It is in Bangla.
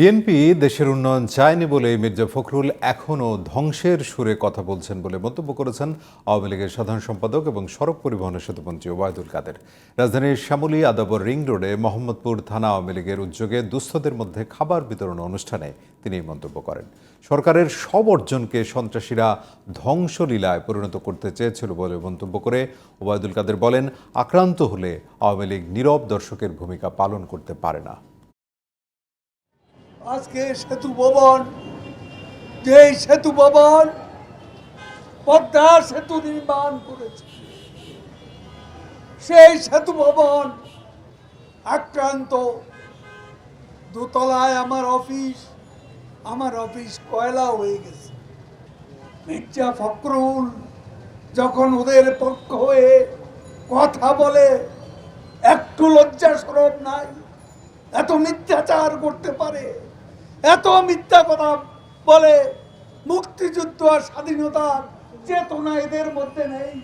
বিএনপি দেশের উন্নয়ন চায়নি বলে মির্জা ফখরুল এখনও ধ্বংসের সুরে কথা বলছেন বলে মন্তব্য করেছেন আওয়ামী লীগের সাধারণ সম্পাদক এবং সড়ক পরিবহনের সেতুমন্ত্রী ওবায়দুল কাদের। রাজধানীর শ্যামলী আদাবর রিং রোডে মোহাম্মদপুর থানা আওয়ামী লীগের উদ্যোগে দুস্থদের মধ্যে খাবার বিতরণ অনুষ্ঠানে তিনি এই মন্তব্য করেন। সরকারের সব অর্জনকে সন্ত্রাসীরা ধ্বংসলীলায় পরিণত করতে চেয়েছিল বলে মন্তব্য করে ওবায়দুল কাদের বলেন, আক্রান্ত হলে আওয়ামী লীগ নীরব দর্শকের ভূমিকা পালন করতে পারে না। আজকে সেতু ভবন যে সেতু ভবন পদ্মা সেতু নির্মাণ করেছে। সেই সেতু ভবন আক্রান্ত। দোতলায় আমার অফিস আমার অফিস কয়লা হয়ে গেছে। মির্জা ফখরুল যখন ওদের পক্ষ হয়ে কথা বলে, একটু লজ্জা সরব নাই। এত মিথ্যাচার করতে পারে, এত মিথ্যা কথা বলে মুক্তিযুদ্ধ আর স্বাধীনতার চেতনা এদের মধ্যে নেই।